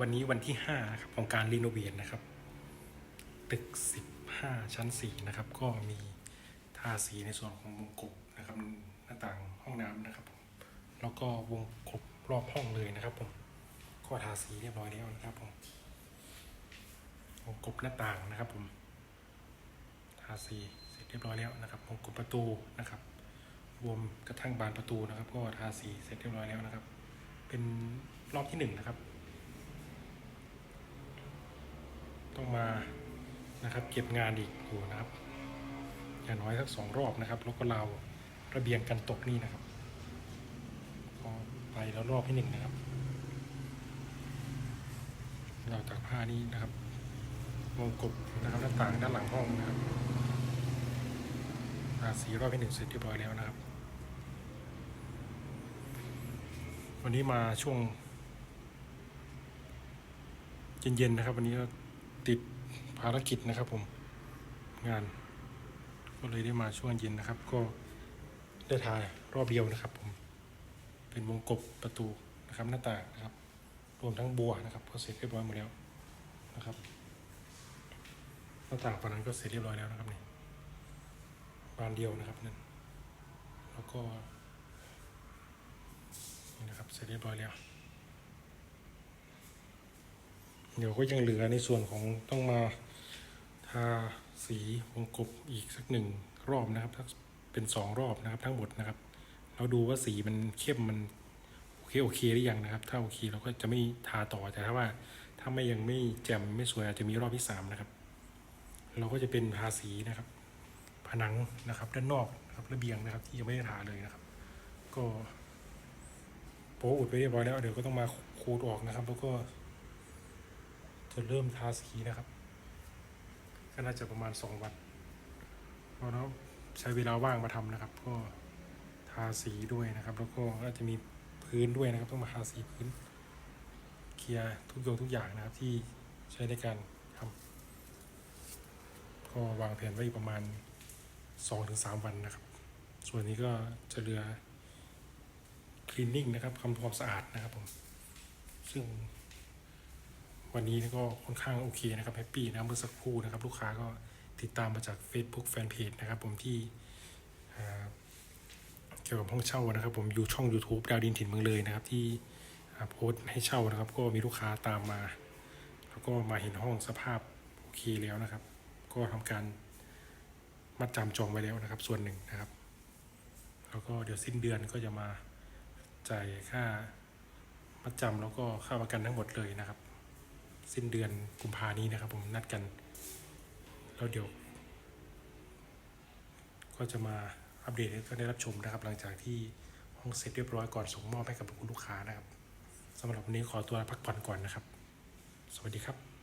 วันนี้วันที่ห้าครับของการรีโนเวทนะครับ ตึกสิบห้าชั้นสี่นะครับ ก็มีทาสีในส่วนของวงกบนะครับหน้าต่างห้องน้ำนะครับ แล้วก็วงกบรอบห้องเลยนะครับผมก็ทาสีเรียบร้อยแล้วนะครับผมวงกบหน้าต่างนะครับผมทาสีเสร็จเรียบร้อยแล้วนะครับวงกบประตูนะครับ รวมกระทั่งบานประตูนะครับ ก็ทาสีเสร็จเรียบร้อยแล้วนะครับ เป็นรอบที่หนึ่งนะครับ ต้องมานะครับเก็บงานอีกอยู่นะครับอย่างน้อยสักสองรอบนะครับ แล้วก็เราระเบียงกันตกนี่นะครับก็ไปแล้วรอบที่หนึ่งนะครับ เราตากผ้านี่นะครับวงกบนะครับหน้าต่างด้านหลังห้องนะครับทาสีรอบที่หนึ่งเสร็จเรียบร้อยแล้วนะครับ วันนี้มาช่วงเย็นๆนะครับ วันนี้ก็ ติดภารกิจนะครับผมงาน ก็เลยได้มาช่วงเย็นนะครับ ก็ได้ถ่ายรอบเดียวนะครับผม เป็นวงกบประตูนะครับหน้าต่างนะครับ รวมทั้งบัวนะครับก็เสร็จเรียบร้อยหมดแล้วนะครับหน้าต่างฝั่งนั้นก็เสร็จเรียบร้อยแล้วนะครับนี่บานเดียวนะครับนั่นแล้วก็นี่นะครับเสร็จเรียบร้อยแล้ว เดี๋ยวก็ยังเหลือในส่วนของต้องมาทาสีวงกบอีกสักหนึ่งรอบนะครับถ้าเป็นสองรอบนะครับทั้งหมดนะครับ เราดูว่าสีมันเข้มมันโอเคโอเคหรือยังนะครับ ถ้าโอเคเราก็จะไม่ทาต่อแต่ถ้าว่า ถ้าไม่ยังไม่แจ่มไม่สวยอาจจะมีรอบที่สามนะครับ เราก็จะเป็นทาสีนะครับ ผนังนะครับด้านนอกนะครับระเบียงนะครับ ที่ยังไม่ได้ทาเลยนะครับ ก็โป๊อุดไปเรียบร้อยแล้วเดี๋ยวก็ต้องมาขูดออกนะครับ แล้วก็ จะเริ่มทาสีนะครับก็น่าจะประมาณสองวันเพราะเราใช้เวลาว่างมาทำนะครับ ก็ทาสีด้วยนะครับ แล้วก็อาจจะมีพื้นด้วยนะครับ ต้องมาทาสีพื้น เคลียร์ทุกโยงทุกอย่างนะครับที่ใช้ในการทำก็วางแผนไว้อีกประมาณสองถึงสามวันนะครับ ส่วนนี้ก็จะเหลือคลีนนิ่งนะครับทำความสะอาดนะครับผมซึ่ง วันนี้ก็ค่อนข้างโอเคนะครับแฮปปี้นะเมื่อสักครู่นะครับ ลูกค้าก็ติดตามมาจาก Facebook Fanpage นะครับ ผมที่เกี่ยวกับห้องเช่านะครับ ผมอยู่ช่อง YouTube ดาวดินถิ่นเมืองเลยนะครับ ที่โพสต์ให้เช่านะครับ ก็มีลูกค้าตามมา แล้วก็มาเห็นห้องสภาพโอเคแล้วนะครับ ก็ทำการมัดจำจองไว้แล้วนะครับ ส่วนหนึ่งนะครับ แล้วก็เดี๋ยวสิ้นเดือนก็จะมาจ่ายค่ามัดจำแล้วก็ค่าประกันทั้งหมดเลยนะครับ สิ้นเดือนกุมภานี้นะครับ ผมนัดกัน แล้วเดี๋ยว ก็จะมาอัปเดตให้ท่านได้รับชมนะครับ หลังจากที่ห้องเสร็จเรียบร้อยก่อนส่งมอบให้กับคุณลูกค้านะครับสำหรับวันนี้ขอตัวพักผ่อนก่อนนะครับ สวัสดีครับ